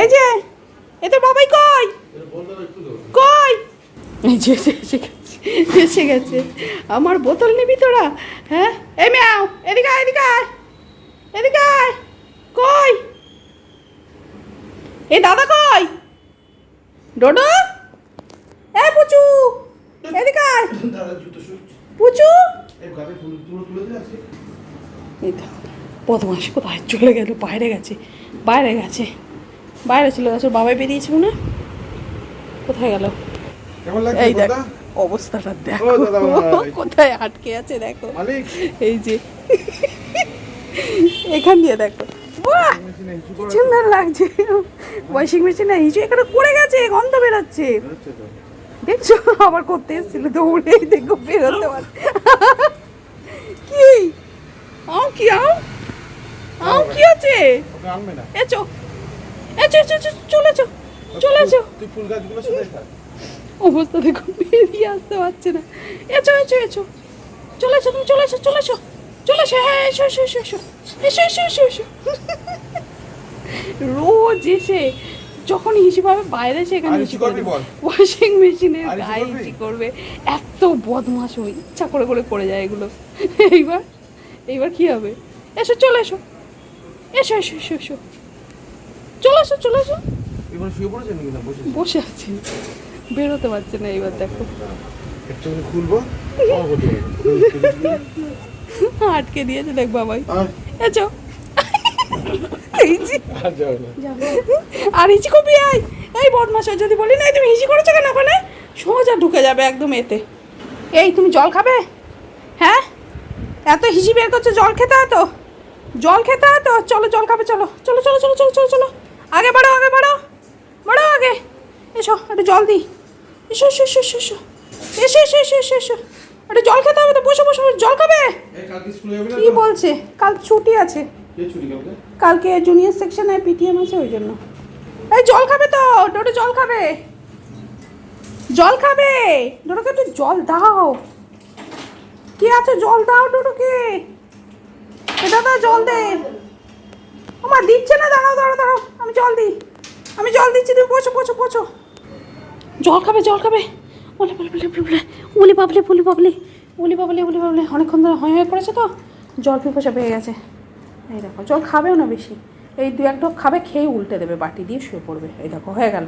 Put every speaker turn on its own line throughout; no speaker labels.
এই যে এ তো বাবাই কই? কই? এই যে এসে গেছে আমার বোতল নিবি তোরা হ্যাঁ? এই ম্যাও এদিকে আয়, এদিকে আয় এদিকে আয়। কই? এ দাদা কই? ডোডো? এ পুচু এদিকে আয়। পুচু? বদমাস কোথায়? চলে গেল বাইরে গেছে বাইরে গেছে। বাইরে চলে গেছে বাবাই বেরিয়েছে মনে কোথায় গেল? এই দেখ অবস্থাটা দেখো। কোথায় আটকে আছে দেখো। এই যে। এখান দিয়ে দেখো। সুন্দর লাগছে। ওয়াশিং মেশিনে এখানে পড়ে গেছে গন্ধ বেরোচ্ছে। দেখছ? আবার করতে এসেছিল দৌড়ে দেখো বেরোতে পারে। কি? আও কি আও আও কি আছে?
আনবে না
এচো এচো এচো এচো, চলে চো চলে চো
তুই ফুল গাছগুলো
অবস্থা দেখো বেরিয়ে আসতে পারছে না। এচো এচো এচো চলে এসো তুমি চলে এসো চলে এসো। চলে এসো হ্যাঁ এসো এসো এসো এসো। এসো এসো এসো এসো। রোজ এসে যখন হিসি পাবে বাইরে সেখানে হিসি
হিসি
করে
করবি?
ওয়াশিং মেশিনের গায়ে
করবি?
হিসি করবে। এত বদমাস ওই ইচ্ছা করে করে করে যায় এগুলো। এইবার এইবার কি হবে? এসো চলে এসো। এসো এসো এসো এসো। চলে এসো চলে এসো
এবার শুয়ে পড়েছে নাকি না? বসে
বসে আছে। বেরোতে পারছে না এইবার দেখো।
একটুখানি খুলবো পারব।
আটকে দিয়েছে দেখ বাবাই এই
আর
আর হিচি কপি আয় এই বদমাস যদি বলি না তুমি হিচি করেছ কেন ওখানে? সোজা ঢুকে যাবে একদম এতে। এই তুমি জল খাবে? হ্যাঁ? এত হিসি বের করছ জল খেতে হয় তো? জল খেতে হয় তো? চলো জল খাবে চলো। চলো চলো চলো চলো চলো চলো। আগে বাড়ো আগে বাড়ো বাড়ো আগে। এসো একটু জল দিই। এসো এসো এসো এসো এসো। এসো এসো এসো এসো এসো। একটু জল খেতে হবে তো বসো বসো জল খাবে? কি বলছে? কাল ছুটি আছে।
কালকে?
জুনিয়র সেকশনে পিটিএম আছে ওই জন্য। এই জল খাবে তো ডোডো জল খাবে। জল খাবে। ডোডোকে একটু জল দাও। কি আছে? জল দাও ডোডোকে। এ দাদা জল দে। আমার দিচ্ছে না, দাঁড়াও দাঁড়াও দাঁড়াও, আমি জল দিই। আমি জল দিচ্ছি, তুমি বসো বসো বসো। জল খাবে জল খাবে। বলে বলে বলে বলে উলি পাবলে উলি পাবলে উলি পাবলে উলি পাবলে অনেকক্ষণ ধরে হয়ে হয়ে করেছে তো, জল পিপাসা পেয়ে গেছে। এই দেখো, জল খাবেও না বেশি। এই দু এক খাবে, খেয়ে উল্টে দেবে বাটি দিয়ে শুয়ে পড়বে। এই দেখো, হয়ে গেল।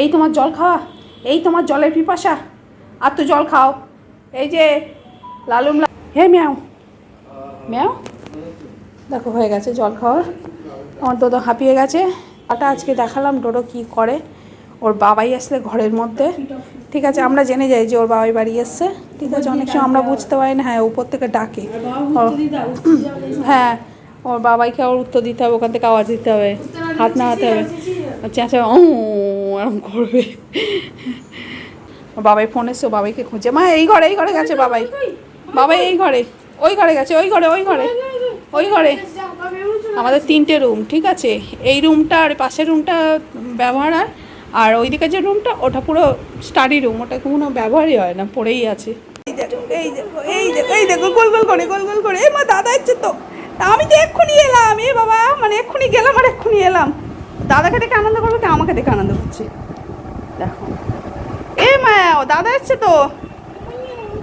এই তোমার জল খাওয়া, এই তোমার জলের পিপাসা। আর তো জল খাও। এই যে লালুম হে ম্যাও। ম্যাও? দেখো, হয়ে গেছে জল খাওয়া। আমার তো হাঁপিয়ে গেছে। ওটা আজকে দেখালাম, ডোডো কি করে। ওর বাবাই আসলে ঘরের মধ্যে। ঠিক আছে, আমরা জেনে যাই যে ওর বাবাই বাড়ি এসছে। ঠিক আছে, অনেক সময় আমরা বুঝতে পারি না হ্যাঁ উপর থেকে ডাকে। হ্যাঁ ওর বাবাইকে ওর উত্তর দিতে হবে, ওখান থেকে আওয়াজ দিতে হবে। হাত নাড়াতে হবে। চেঁচা ও এরকম করবে। বাবাই ফোন এসছে, ও বাবাইকে খুঁজে মা, এই ঘরে এই ঘরে গেছে বাবাই। বাবাই, এই ঘরে, ওই ঘরে গেছে, ওই ঘরে ওই ঘরে ওই ঘরে। আমাদের তিনটে রুম ঠিক আছে? এই রুমটা আর পাশের রুমটা ব্যবহার হয় আর ওই ওইদিকে যে রুমটা ওটা পুরো স্টাডি রুম ওটা কোনো ব্যবহারই হয় না, পড়েই আছে। এই দেখো এই দেখো গোল গোল করে, গোল গোল করে। এ মা, দাদা এসছে তো। আমি তো এক্ষুনি এলাম, এ বাবা মানে এক্ষুনি গেলাম আর এক্ষুনি এলাম। দাদাকে দেখে আনন্দ করবে কি? আমাকে দেখে আনন্দ করছে। দেখো। এ ম্যাও দাদা এসছে তো।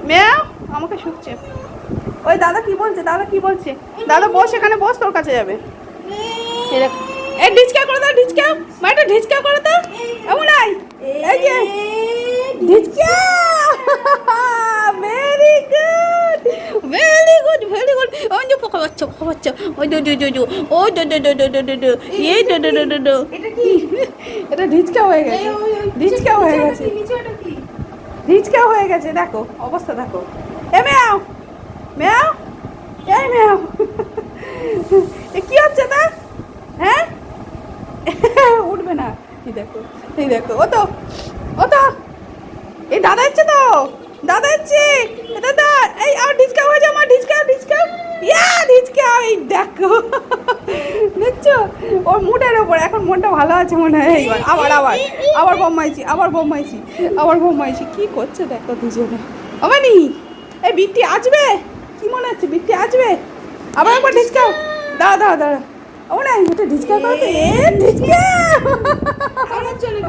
ম্যাও আমাকে শুকছে ওই দাদা কি বলছে দাদা কি বলছে দাদা বস এখানে বস তোর কাছে যাবে দেখ ঢিচকা করে দাও ঢিচকা মাটা ঢিচকা করে দাও এমন আই এই যে ঢিচকা very good very good very good ওই যে পোকা বাচ্চা পোকা বাচ্চা ওই দো দো দো দো ওই দো দো দো দো দো দো দো এই দো দো দো দো দো এটা ঢিচকা হয়ে গেছে ঢিচকা হয়ে গেছে রিচকা হয়ে গেছে দেখো অবস্থা দেখো এ ম্যাও ম্যাও? এই ম্যাও। কি হচ্ছে তা? হ্যাঁ? উঠবে না। এই দেখো এই দেখো ও তো ও তো এই দাদা এসছে তো, দাদা এ দাদা, এই আর ডিসকা হয়ে যাও আমার ডিসকা ডিসকা ইয়া ডিসকা এই দেখো। দেখছ? ওর মুডের ওপর, এখন মনটা ভালো আছে মনে হয়। এইবার আবার আবার আবার বোম্মাইছি আবার বোম্মাইছি আবার বোম্মাইছি। কি করছে দেখো দুজনে। আমানি এই বিট্টি আসবে? কি মনে হচ্ছে? বিট্টি আসবে? আবার একবার ডিসকাও দাঁড়া দাঁড়া দাঁড়া। ও না একটু ঢিচকা করতে এ ঢিচকা
আমার জন্য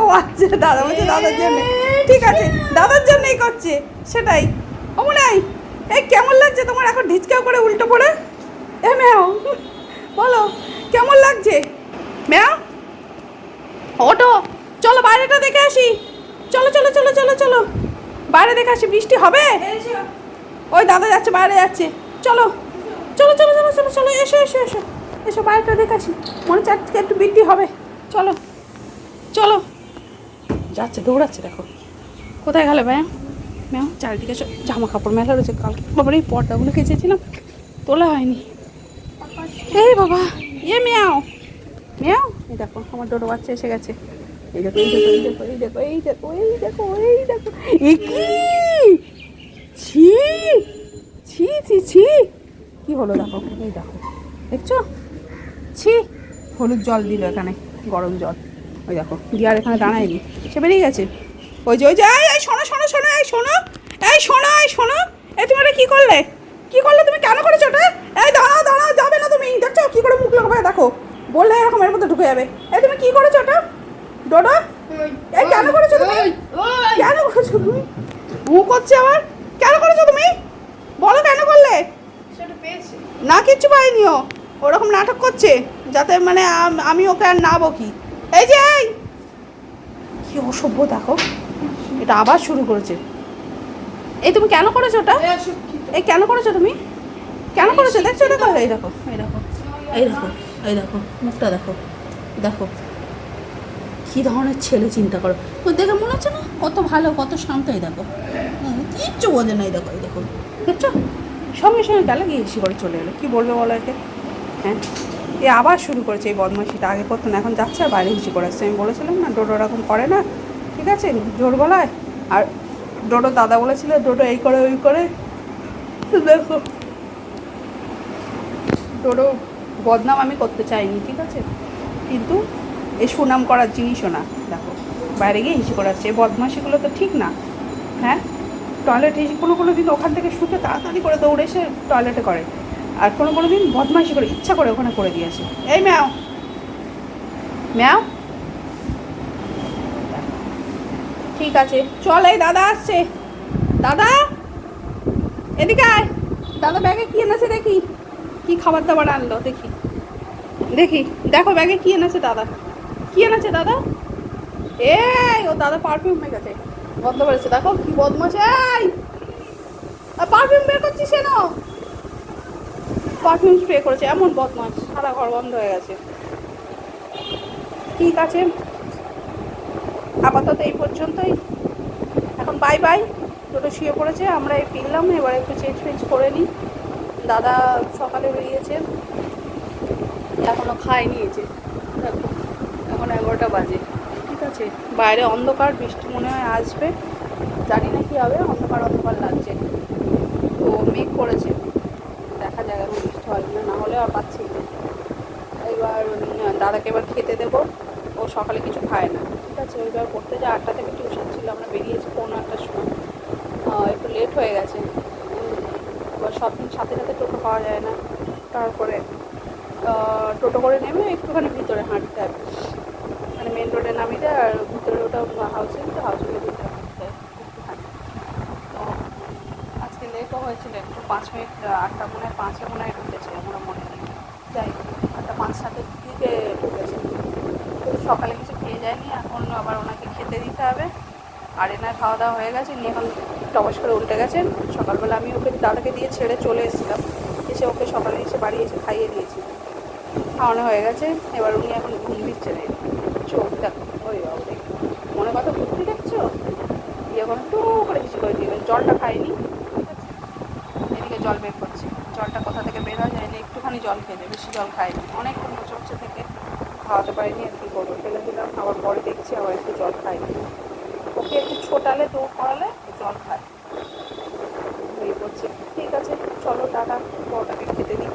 ও আচ্ছা দাদা বলছে দাদার জন্য। ঠিক আছে দাদার জন্যই করছে সেটাই। ও নাই এই কেমন লাগছে তোমার এখন ঢিচকা করে উল্টো পড়ে? এ ম্যাও বলো কেমন লাগছে? ম্যাও ওটো চলো বাইরেটা দেখে আসি। চলো চলো চলো চলো চলো। বাইরে দেখে আসি বৃষ্টি হবে? ওই দাদা যাচ্ছে, বাইরে যাচ্ছে। চলো চলো চলো চলো চলো চলো, এসো এসো এসো এসো, বাইরেটা দেখে আসি। মনে হচ্ছে একটু বৃষ্টি হবে। চলো চলো। যাচ্ছে, দৌড়াচ্ছে, দেখো। কোথায় গেলে ভাই ম্যাম, চারিদিকে জামা কাপড় মেলা রয়েছে কালকে। বাবার এই পর্দাগুলো কেচেছিলাম, তোলা হয়নি। এই বাবা, এ মেয়াও, মিয়াও। এই দেখো, আমার ডোডো বাচ্চা এসে গেছে। এই দেখো এই দেখো এই দেখো এই দেখো এই দেখো এই দেখো এই দেখো। এ কি? ছি ছি ছি ছি। কি হলো দেখো? এই দেখো। দেখছ? ছি। হলুদ জল দিল এখানে গরম জল। ওই দেখো দিয়ে আর এখানে দাঁড়ায়নি। সে বেরিয়ে গেছে। ওই যে ওই যে এই, শোনো শোনো শোনো এই শোনো। এই শোনো এই শোনো। এই তুমি ওটা কী করলে? কী করলে তুমি? কেন করেছ ওটা? এই দাঁড়াও দাঁড়াও যাবে না তুমি। দেখছ? কী করে মুখ লাগাবে? দেখো। বললে এরকম এর মধ্যে ঢুকে যাবে। এই তুমি কী করেছ ওটা? ডোডো? এই কেন করেছ তুমি? কেন করেছ তুমি? মুখ করছে আবার? কেন করেছ তুমি? বলো কেন করলে? না কিচ্ছু পাইনিও। ওরকম নাটক করছে যাতে মানে আমি ওকে আর না বকি। এই যে এই! কি অসভ্য দেখো। এটা আবার শুরু করেছে। এই তুমি কেন করেছ ওটা? এই কেন করেছ তুমি? কেন করেছ? দেখছ দেখো এই দেখো। এই দেখো। এই দেখো এই দেখো মুখটা দেখো। দেখো। কি ধরনের ছেলে চিন্তা করো। ও দেখে মনে হচ্ছে না? কত ভালো কত শান্ত এই দেখো। কিচ্ছু বোঝে না এই দেখো এই দেখো। দেখছ সঙ্গে সঙ্গে গেলে, গিয়ে হিসি করে চলে এলো। কী বলবে বলো একে? হ্যাঁ? এ আবার শুরু করেছে এই বদমাইশিটা আগে করতো না, এখন যাচ্ছে আর বাইরে হিসি করে আসছে আমি বলেছিলাম না, ডোডো ওরকম করে না, ঠিক আছে? জোর গলায়। আর ডোডো দাদা বলেছিল, ডোডো এই করে, ওই করে। দেখো। ডোডো বদনাম আমি করতে চাইনি, ঠিক আছে? কিন্তু এই সুনাম করার জিনিসও না। দেখো, বাইরে গিয়ে হিসি করে আসছে এই বদমাশিগুলো তো ঠিক না হ্যাঁ? টয়লেটে কোনো কোনো দিন ওখান থেকে শুতে তাড়াতাড়ি করে দৌড়ে এসে টয়লেটে করে। আর কোনো কোনো দিন বদমাইশি করে, ইচ্ছা করে ওখানে করে দিয়েছে এই ম্যাও। ম্যাও? ঠিক আছে। চল এই দাদা আসছে। দাদা? এদিকে আয়। দাদা, ব্যাগে কি এনেছে দেখি? কি খাবার দাবার আনলো? দেখি। দেখি। দেখো, ব্যাগে কি এনেছে দাদা? কি এনেছে দাদা? এই, ও দাদা পারফিউম গেছে বন্ধ করেছে দেখো কি বদমাস পারফিউম বের করছিস কেন পারফিউম স্প্রে করেছে, এমন বদমাস সারা ঘর বন্ধ হয়ে গেছে। ঠিক আছে। আপাতত এই পর্যন্তই। এখন বাই বাই দুটো শুয়ে পড়েছে, আমরা এই ফিরলাম, এবার একটু চেঞ্জ ফেঞ্জ করে নিই। দাদা সকালে বেরিয়েছে। এখনও খায়নি যে। দেখো, এখন এগারোটা বাজে। আছে। বাইরে অন্ধকার, বৃষ্টি মনে হয় আসবে। জানি না কি হবে, অন্ধকার অন্ধকার লাগছে। তো মেঘ করেছে। দেখা যাক এখন বৃষ্টি হয় কিনা, না হলে আর পাচ্ছি না। এবার দাদাকে এবার খেতে দেবো। ও সকালে কিছু খায় না। ঠিক আছে, এবার পড়তে যায় আটটা থেকে টিউশন ছিল, আমরা বেরিয়েছি পৌনে আটটার সময়। একটু লেট হয়ে গেছে। এবার সব দিন সাথে সাথে টোটো পাওয়া যায় না। তারপরে টোটো করে নেমে একটুখানি ভিতরে হাঁটতে হবে। মানে রোডে নামিয়ে দেয় আর ভিতরে ওটা হাউসিং তো হাউসিংয়ের ভিতরে হাঁটতে তো আজকে লেটও হয়েছিল একটু, পাঁচ মিনিট, আটটা মনে হয়, পাঁচে মনে হয় ঢুকেছে আমরা মনে নেই। যাই আটটা পাঁচ সাতের দিকে ঢুকেছে। সকালে কিছু খেয়ে যায়নি, এখন আবার ওনাকে খেতে দিতে হবে। আর এনার খাওয়া দাওয়া হয়ে গেছে, নিয়ে এখন টবাস করে উল্টে গেছেন সকালবেলা আমি ওকে দাদাকে দিয়ে ছেড়ে চলে এসেছিলাম। এসে ওকে সকালে এসে বাড়ি এসে খাইয়ে দিয়েছি। খাওয়ানো হয়ে গেছে, এবার উনি এখন ঘুম দিচ্ছেন চোখ দেখো ওই বাবা। মনে কথা বুদ্ধি দেখছ? দিয়ে এখন টু করে কিছু করে দিবেন জলটা খাইনি এদিকে জল বের করছি। জলটা কোথা থেকে বের হয় যায়নি একটুখানি জল খেয়ে বেশি জল খাইনি অনেকক্ষণ বসে থেকে খাওয়াতে পারিনি, আর কি করব? ফেলে দিলাম, আবার পরে দেখছি আবার একটু জল খাইনি ওকে একটু ছোটালে, দৌড় করালে জল খায়। এই করছে। ঠিক আছে, চলো, টাটা, বড়টাকে খেতে দিই।